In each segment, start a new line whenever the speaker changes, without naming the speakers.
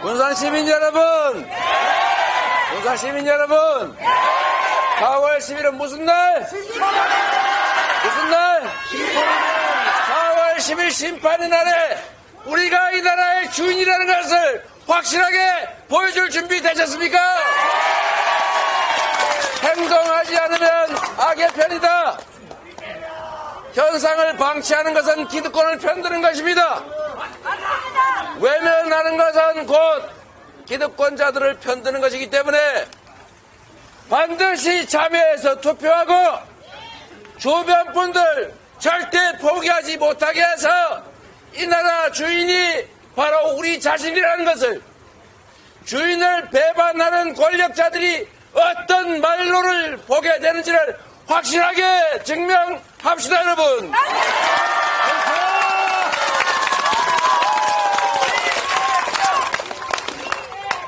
군산 시민 여러분! 군산 시민 여러분! 4월 10일은 무슨 날? 무슨 날? 4월 10일 심판의 날에 우리가 이 나라의 주인이라는 것을 확실하게 보여줄 준비 되셨습니까? 행동하지 않으면 악의 편이다. 현상을 방치하는 것은 기득권을 편드는 것입니다. 외면하는 것은 곧 기득권자들을 편드는 것이기 때문에 반드시 참여해서 투표하고 주변 분들 절대 포기하지 못하게 해서 이 나라 주인이 바로 우리 자신이라는 것을 주인을 배반하는 권력자들이 어떤 말로를 보게 되는지를 확실하게 증명합시다 여러분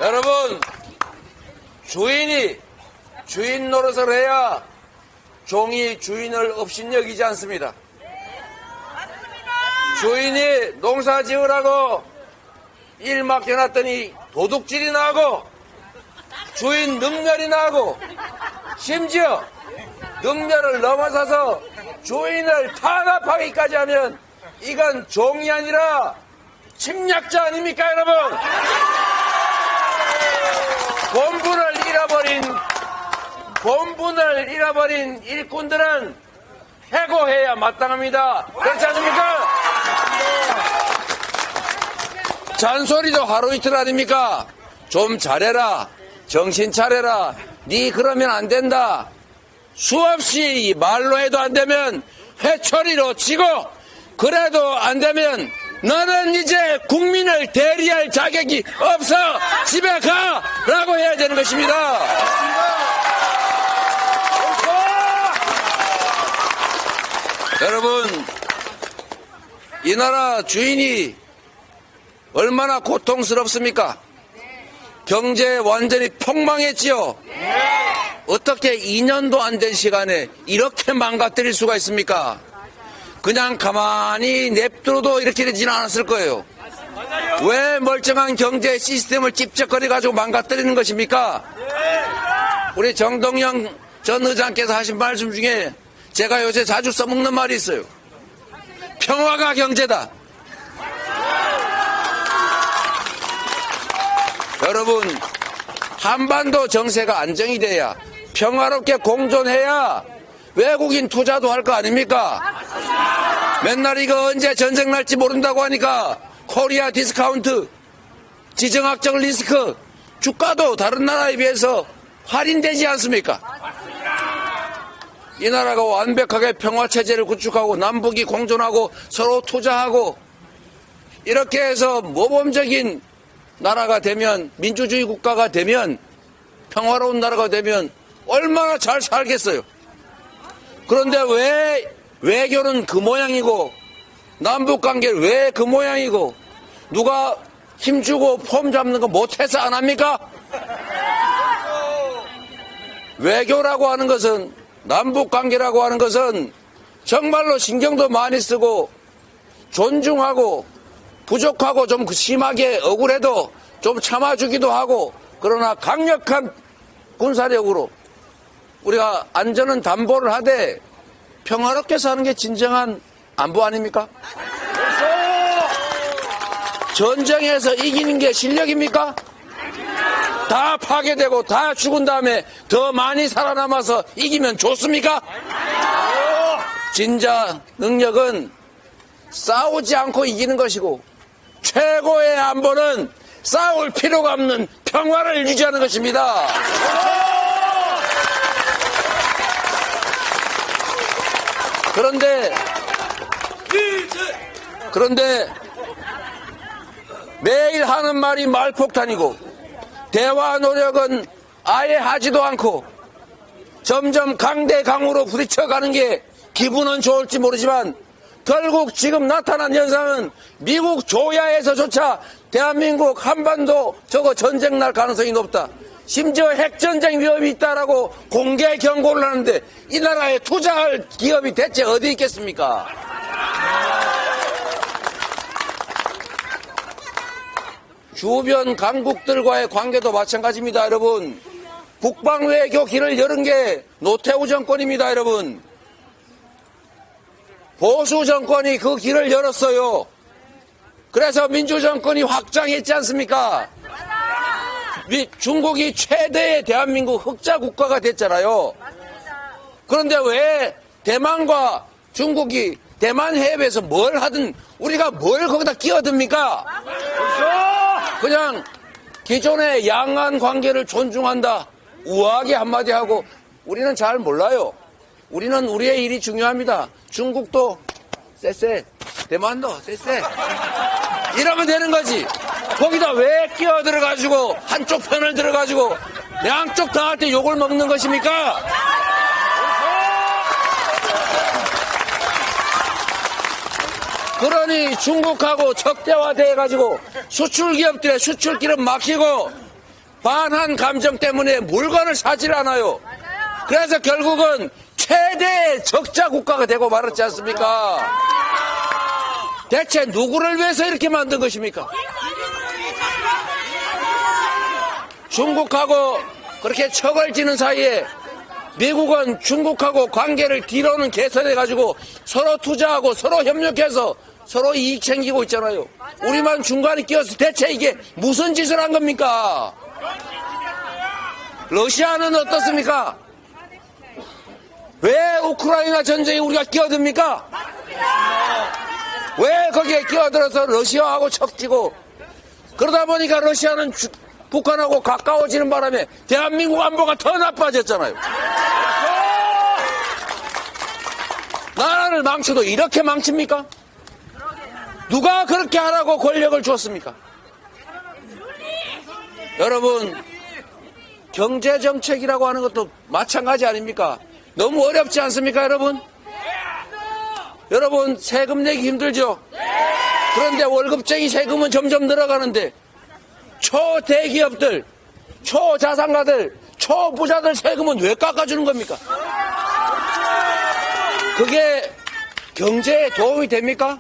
여러분 주인이 주인 노릇을 해야 종이 주인을 업신여기지 않습니다. 주인이 농사 지으라고 일 맡겨놨더니 도둑질이 나고 주인 능멸이 나고 심지어 능멸을 넘어서서 주인을 탄압하기까지 하면 이건 종이 아니라 침략자 아닙니까 여러분? 본분을 잃어버린 본분을 잃어버린 일꾼들은 해고해야 마땅합니다. 그렇지 않습니까? 잔소리도 하루 이틀 아닙니까? 좀 잘해라. 정신 차려라. 네 그러면 안 된다. 수없이 말로 해도 안 되면 회초리로 치고 그래도 안 되면 너는 이제 국민을 대리할 자격이 없어 집에 가 라고 해야 되는 것입니다. 여러분 이 나라 주인이 얼마나 고통스럽습니까? 경제 완전히 폭망했지요. 어떻게 2년도 안 된 시간에 이렇게 망가뜨릴 수가 있습니까? 그냥 가만히 냅둬도 이렇게 되지는 않았을 거예요. 왜 멀쩡한 경제 시스템을 찝쩍거려 가지고 망가뜨리는 것입니까? 우리 정동영 전 의장께서 하신 말씀 중에 제가 요새 자주 써먹는 말이 있어요. 평화가 경제다. 여러분, 한반도 정세가 안정이 돼야 평화롭게 공존해야 외국인 투자도 할 거 아닙니까? 맨날 이거 언제 전쟁 날지 모른다고 하니까 코리아 디스카운트, 지정학적 리스크, 주가도 다른 나라에 비해서 할인되지 않습니까? 이 나라가 완벽하게 평화체제를 구축하고 남북이 공존하고 서로 투자하고 이렇게 해서 모범적인 나라가 되면 민주주의 국가가 되면 평화로운 나라가 되면 얼마나 잘 살겠어요. 그런데 왜 외교는 그 모양이고 남북 관계는 왜 그 모양이고 누가 힘주고 폼 잡는 거 못해서 안 합니까? 외교라고 하는 것은 남북 관계라고 하는 것은 정말로 신경도 많이 쓰고 존중하고 부족하고 좀 심하게 억울해도 좀 참아주기도 하고 그러나 강력한 군사력으로 우리가 안전은 담보를 하되 평화롭게 사는 게 진정한 안보 아닙니까? 전쟁에서 이기는 게 실력입니까? 다 파괴되고 다 죽은 다음에 더 많이 살아남아서 이기면 좋습니까? 진짜 능력은 싸우지 않고 이기는 것이고 최고의 안보는 싸울 필요가 없는 평화를 유지하는 것입니다. 그런데 그런데 매일 하는 말이 말폭탄이고 대화 노력은 아예 하지도 않고 점점 강대강으로 부딪혀가는 게 기분은 좋을지 모르지만 결국 지금 나타난 현상은 미국 조야에서조차 대한민국 한반도 저거 전쟁 날 가능성이 높다. 심지어 핵전쟁 위험이 있다라고 공개 경고를 하는데 이 나라에 투자할 기업이 대체 어디 있겠습니까? 주변 강국들과의 관계도 마찬가지입니다, 여러분. 국방외교 길을 열은 게 노태우 정권입니다, 여러분. 보수 정권이 그 길을 열었어요. 그래서 민주 정권이 확장했지 않습니까? 미- 중국이 최대의 대한민국 흑자 국가가 됐잖아요. 그런데 왜 대만과 중국이 대만 해협에서 뭘 하든 우리가 뭘 거기다 끼어듭니까? 그냥 기존의 양안 관계를 존중한다. 우아하게 한마디 하고 우리는 잘 몰라요. 우리는 우리의 일이 중요합니다. 중국도 쎄쎄, 대만도 쎄쎄. 이러면 되는 거지. 거기다 왜 끼어들어가지고 한쪽 편을 들어가지고 양쪽 다한테 욕을 먹는 것입니까? 그러니 중국하고 적대화돼가지고 수출 기업들의 수출 길은 막히고 반한 감정 때문에 물건을 사질 않아요. 그래서 결국은 최대의 적자 국가가 되고 말았지 않습니까? 대체 누구를 위해서 이렇게 만든 것입니까? 중국하고 그렇게 척을 지는 사이에 미국은 중국하고 관계를 뒤로는 개선해가지고 서로 투자하고 서로 협력해서 서로 이익 챙기고 있잖아요. 우리만 중간에 끼어서 대체 이게 무슨 짓을 한 겁니까? 러시아는 어떻습니까? 왜 우크라이나 전쟁에 우리가 끼어듭니까? 왜 거기에 끼어들어서 러시아하고 척지고 그러다 보니까 러시아는 주- 북한하고 가까워지는 바람에 대한민국 안보가 더 나빠졌잖아요. 나라를 망쳐도 이렇게 망칩니까? 누가 그렇게 하라고 권력을 줬습니까? 여러분, 경제정책이라고 하는 것도 마찬가지 아닙니까? 너무 어렵지 않습니까, 여러분? 여러분, 세금 내기 힘들죠? 그런데 월급쟁이 세금은 점점 늘어가는데, 초대기업들, 초자산가들, 초부자들 세금은 왜 깎아주는 겁니까? 그게 경제에 도움이 됩니까?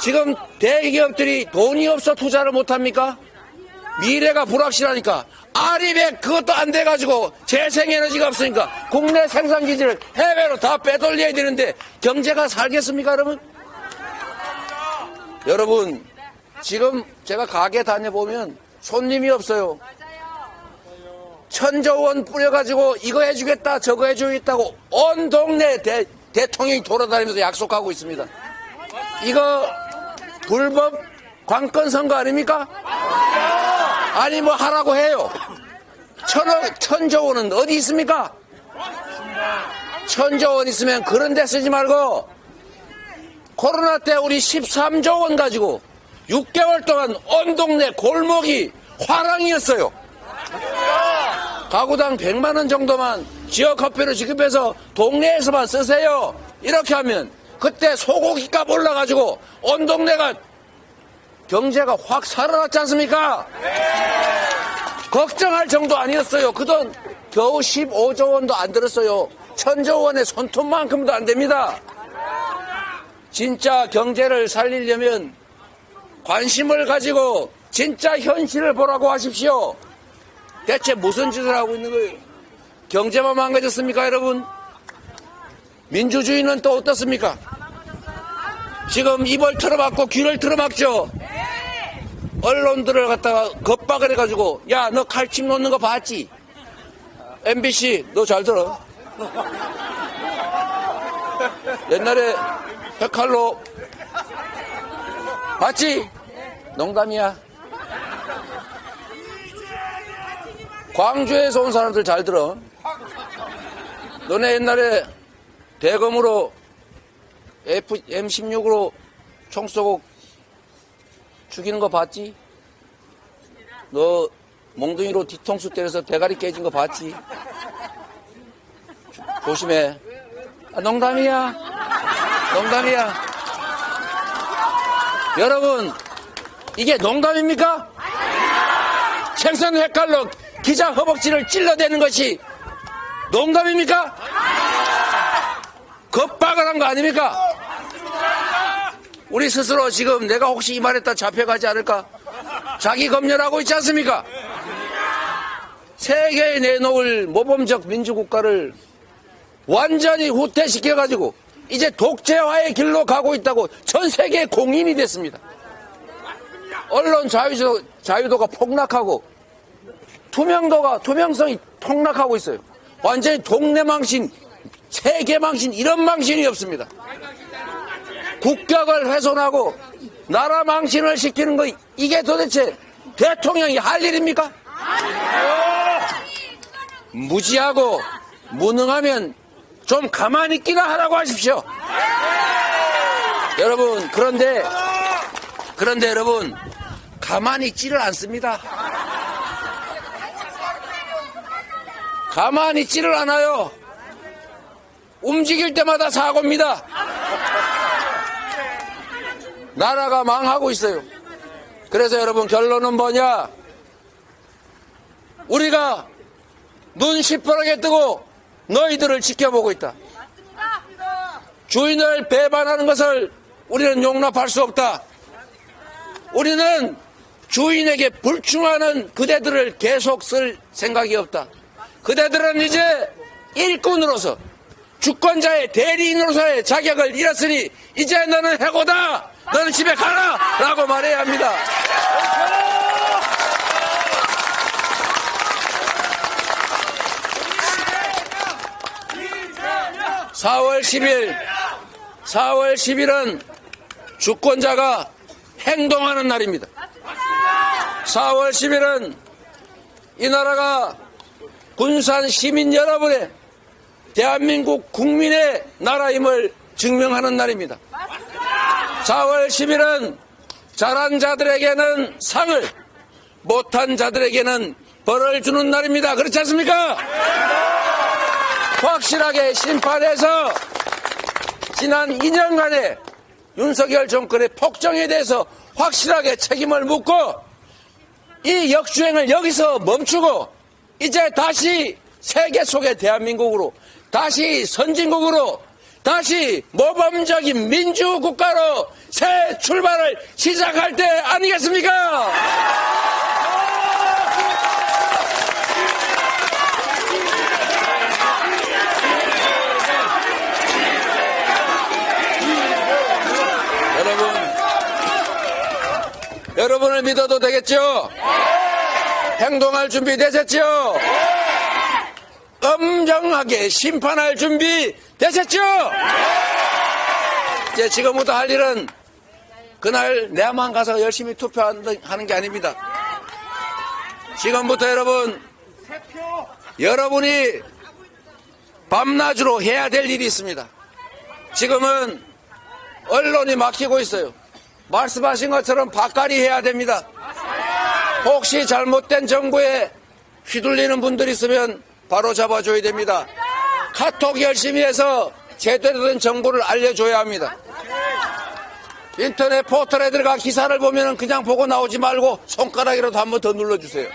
지금 대기업들이 돈이 없어 투자를 못합니까? 미래가 불확실하니까 아리백 그것도 안 돼가지고 재생에너지가 없으니까 국내 생산기지를 해외로 다 빼돌려야 되는데 경제가 살겠습니까 여러분? 여러분 지금 제가 가게 다녀보면 손님이 없어요 천조원 뿌려가지고 이거 해주겠다 저거 해주겠다고 온 동네 대, 대통령이 돌아다니면서 약속하고 있습니다 이거 불법 관건 선거 아닙니까? 아니 뭐 하라고 해요. 천억 천조 원은 어디 있습니까? 천조 원 있으면 그런 데 쓰지 말고 코로나 때 우리 13조 원 가지고 6개월 동안 온 동네 골목이 화랑이었어요. 가구당 100만 원 정도만 지역 화폐로 지급해서 동네에서만 쓰세요. 이렇게 하면 그때 소고기값 올라가지고 온 동네가 경제가 확 살아났지 않습니까? 걱정할 정도 아니었어요. 그 돈 겨우 15조 원도 안 들었어요. 천조 원의 손톱만큼도 안 됩니다. 진짜 경제를 살리려면 관심을 가지고 진짜 현실을 보라고 하십시오. 대체 무슨 짓을 하고 있는 거예요? 경제만 망가졌습니까, 여러분? 민주주의는 또 어떻습니까? 지금 입을 틀어막고 귀를 틀어막죠? 언론들을 갖다가 겁박을 해가지고, 야, 너 칼집 놓는 거 봤지? MBC, 너 잘 들어. 옛날에 백칼로 봤지? 농담이야. 광주에서 온 사람들 잘 들어. 너네 옛날에 대검으로 F, M16으로 총 쏘고 죽이는 거 봤지? 너 몽둥이로 뒤통수 때려서 대가리 깨진 거 봤지? 조- 조심해. 아, 농담이야. 농담이야. 여러분, 이게 농담입니까? 생선 헷갈로 기자 허벅지를 찔러대는 것이 농담입니까? 겁박을 한 거 아닙니까? 우리 스스로 지금 내가 혹시 이 말했다 잡혀가지 않을까? 자기 검열하고 있지 않습니까? 세계에 내놓을 모범적 민주국가를 완전히 후퇴시켜가지고 이제 독재화의 길로 가고 있다고 전 세계 공인이 됐습니다. 언론 자유도, 자유도가 폭락하고 투명도가, 투명성이 폭락하고 있어요. 완전히 동네 망신, 세계 망신, 이런 망신이 없습니다. 국격을 훼손하고 나라 망신을 시키는 거 이게 도대체 대통령이 할 일입니까? 무지하고 무능하면 좀 가만히 있기나 하라고 하십시오. 여러분 그런데 그런데 여러분 가만히 있지를 않습니다. 가만히 있지를 않아요. 움직일 때마다 사고입니다. 나라가 망하고 있어요. 그래서 여러분 결론은 뭐냐? 우리가 눈 시퍼렇게 뜨고 너희들을 지켜보고 있다. 주인을 배반하는 것을 우리는 용납할 수 없다. 우리는 주인에게 불충하는 그대들을 계속 쓸 생각이 없다. 그대들은 이제 일꾼으로서 주권자의 대리인으로서의 자격을 잃었으니 이제 너는 해고다. 너는 집에 가라. 라고 말해야 합니다. 4월 10일, 4월 10일은 주권자가 행동하는 날입니다. 4월 10일은 이 나라가 군산 시민 여러분의 대한민국 국민의 나라임을 증명하는 날입니다. 4월 10일은 잘한 자들에게는 상을, 못한 자들에게는 벌을 주는 날입니다. 그렇지 않습니까? 확실하게 심판해서 지난 2년간의 윤석열 정권의 폭정에 대해서 확실하게 책임을 묻고 이 역주행을 여기서 멈추고 이제 다시 세계 속의 대한민국으로 다시 선진국으로 다시 모범적인 민주국가로 새 출발을 시작할 때 아니겠습니까? 여러분을 믿어도 되겠죠? 행동할 준비 되셨죠? 엄정하게 심판할 준비 되셨죠? 이제 지금부터 할 일은 그날 내만 가서 열심히 투표하는 게 아닙니다. 지금부터 여러분, 여러분이 밤낮으로 해야 될 일이 있습니다. 지금은 언론이 막히고 있어요. 말씀하신 것처럼 바까리 해야 됩니다. 혹시 잘못된 정부에 휘둘리는 분들이 있으면 바로 잡아줘야 됩니다. 카톡 열심히 해서 제대로 된 정보를 알려줘야 합니다. 인터넷 포털에 들어가 기사를 보면 그냥 보고 나오지 말고 손가락이라도 한 번 더 눌러주세요.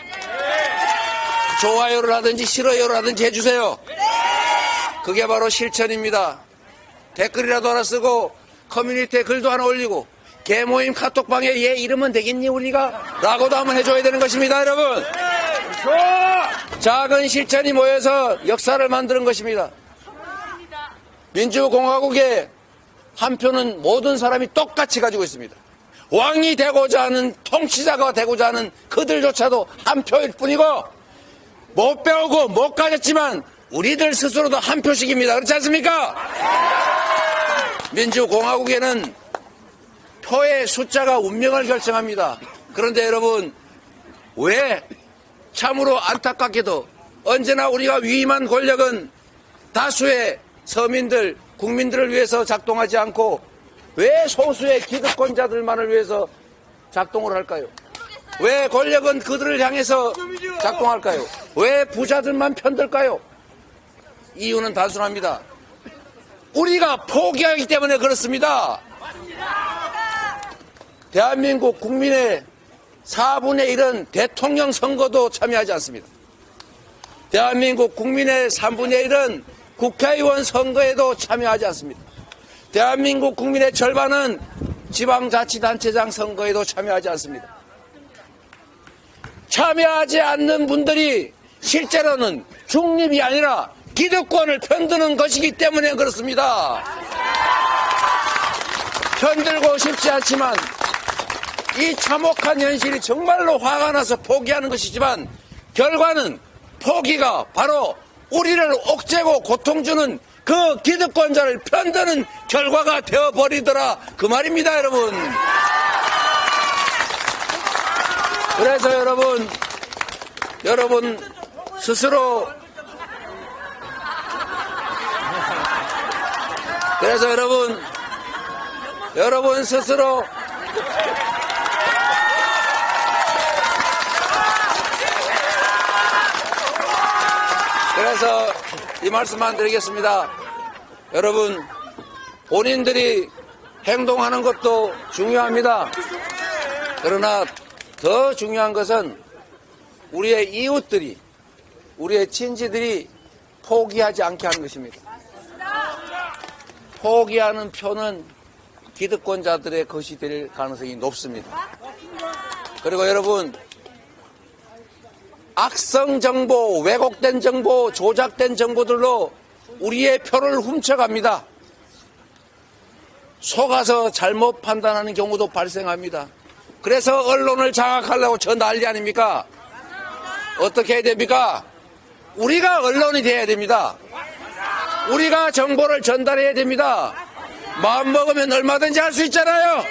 좋아요를 하든지 싫어요를 하든지 해주세요. 그게 바로 실천입니다. 댓글이라도 하나 쓰고 커뮤니티에 글도 하나 올리고 개모임 카톡방에 얘 이러면 되겠니 우리가? 라고도 한번 해줘야 되는 것입니다 여러분 작은 실천이 모여서 역사를 만드는 것입니다 민주공화국의 한 표는 모든 사람이 똑같이 가지고 있습니다 왕이 되고자 하는 통치자가 되고자 하는 그들조차도 한 표일 뿐이고 못 배우고 못 가졌지만 우리들 스스로도 한 표씩입니다 그렇지 않습니까? 민주공화국에는 표의 숫자가 운명을 결정합니다. 그런데 여러분, 왜 참으로 안타깝게도 언제나 우리가 위임한 권력은 다수의 서민들, 국민들을 위해서 작동하지 않고 왜 소수의 기득권자들만을 위해서 작동을 할까요? 왜 권력은 그들을 향해서 작동할까요? 왜 부자들만 편들까요? 이유는 단순합니다. 우리가 포기하기 때문에 그렇습니다. 대한민국 국민의 4분의 1은 대통령 선거도 참여하지 않습니다. 대한민국 국민의 3분의 1은 국회의원 선거에도 참여하지 않습니다. 대한민국 국민의 절반은 지방자치단체장 선거에도 참여하지 않습니다. 참여하지 않는 분들이 실제로는 중립이 아니라 기득권을 편드는 것이기 때문에 그렇습니다. 편들고 싶지 않지만 이 참혹한 현실이 정말로 화가 나서 포기하는 것이지만 결과는 포기가 바로 우리를 옥죄고 고통 주는 그 기득권자를 편드는 결과가 되어버리더라. 그 말입니다 여러분. 그래서 여러분 여러분 스스로 그래서 여러분 여러분 스스로 그래서 이 말씀만 드리겠습니다. 여러분, 본인들이 행동하는 것도 중요합니다. 그러나 더 중요한 것은 우리의 이웃들이, 우리의 친지들이 포기하지 않게 하는 것입니다. 포기하는 표는 기득권자들의 것이 될 가능성이 높습니다. 그리고 여러분, 악성 정보, 왜곡된 정보, 조작된 정보들로 우리의 표를 훔쳐갑니다. 속아서 잘못 판단하는 경우도 발생합니다. 그래서 언론을 장악하려고 저 난리 아닙니까? 어떻게 해야 됩니까? 우리가 언론이 돼야 됩니다. 우리가 정보를 전달해야 됩니다. 마음 먹으면 얼마든지 할 수 있잖아요.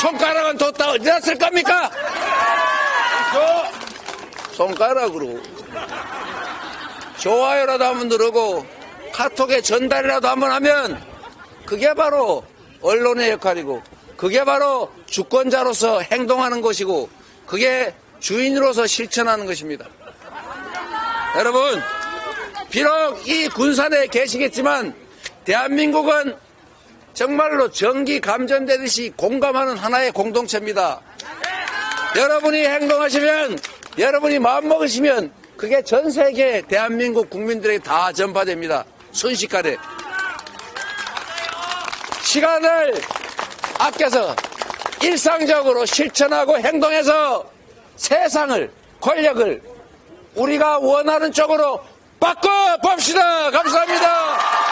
손가락은 뒀다 어디다 쓸 겁니까? 손가락으로 좋아요라도 한번 누르고 카톡에 전달이라도 한번 하면 그게 바로 언론의 역할이고 그게 바로 주권자로서 행동하는 것이고 그게 주인으로서 실천하는 것입니다. 여러분 비록 이 군산에 계시겠지만 대한민국은 정말로 전기 감전되듯이 공감하는 하나의 공동체입니다. 여러분이 행동하시면 여러분이 마음먹으시면 그게 전 세계 대한민국 국민들에게 다 전파됩니다. 순식간에. 시간을 아껴서 일상적으로 실천하고 행동해서 세상을, 권력을 우리가 원하는 쪽으로 바꿔 봅시다. 감사합니다.